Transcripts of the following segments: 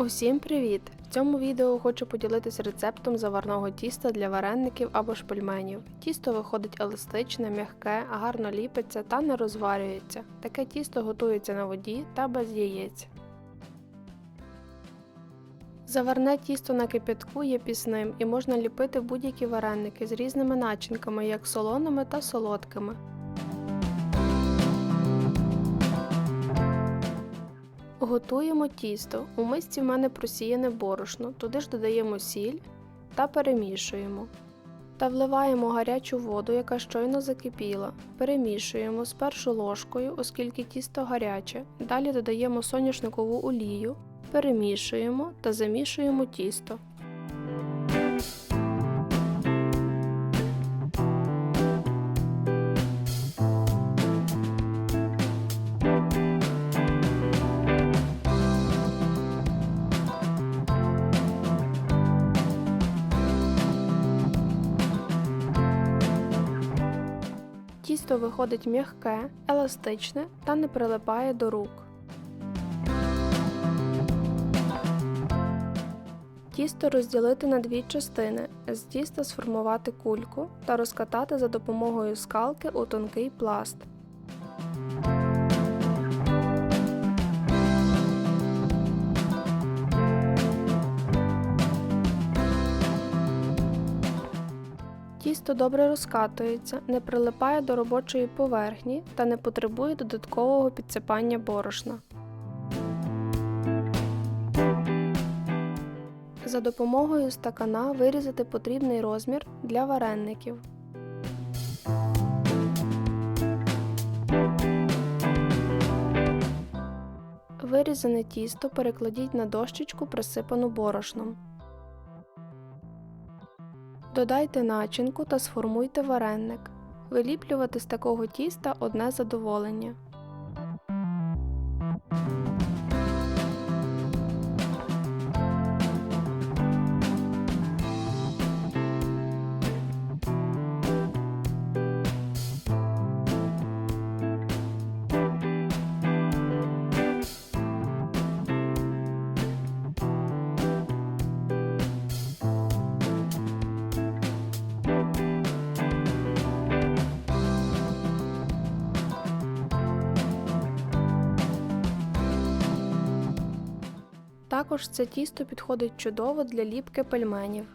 Усім привіт! В цьому відео хочу поділитися рецептом заварного тіста для вареників або ж пельменів. Тісто виходить еластичне, м'яке, гарно ліпиться та не розварюється. Таке тісто готується на воді та без яєць. Заварне тісто на кипятку є пісним і можна ліпити будь-які вареники з різними начинками, як солоними та солодкими. Готуємо тісто. У мисці в мене просіяне борошно, туди ж додаємо сіль та перемішуємо. Та вливаємо гарячу воду, яка щойно закипіла. Перемішуємо спершу ложкою, оскільки тісто гаряче. Далі додаємо соняшникову олію, перемішуємо та замішуємо тісто. Тісто виходить м'яке, еластичне та не прилипає до рук. Тісто розділити на дві частини, з тіста сформувати кульку та розкатати за допомогою скалки у тонкий пласт. Тісто добре розкатується, не прилипає до робочої поверхні та не потребує додаткового підсипання борошна. За допомогою стакана вирізати потрібний розмір для вареників. Вирізане тісто перекладіть на дощечку, присипану борошном. Додайте начинку та сформуйте вареник. Виліплювати з такого тіста одне задоволення. Також це тісто підходить чудово для ліпки пельменів.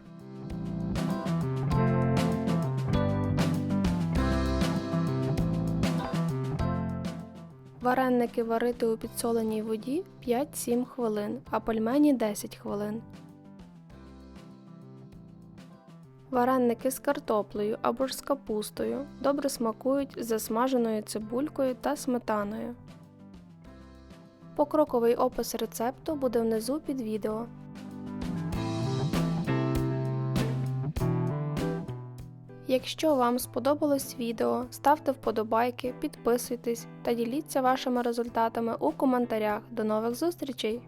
Вареники варити у підсоленій воді 5-7 хвилин, а пельмені 10 хвилин. Вареники з картоплею або ж з капустою добре смакують з засмаженою цибулькою та сметаною. Покроковий опис рецепту буде внизу під відео. Якщо вам сподобалось відео, ставте вподобайки, підписуйтесь та діліться вашими результатами у коментарях. До нових зустрічей!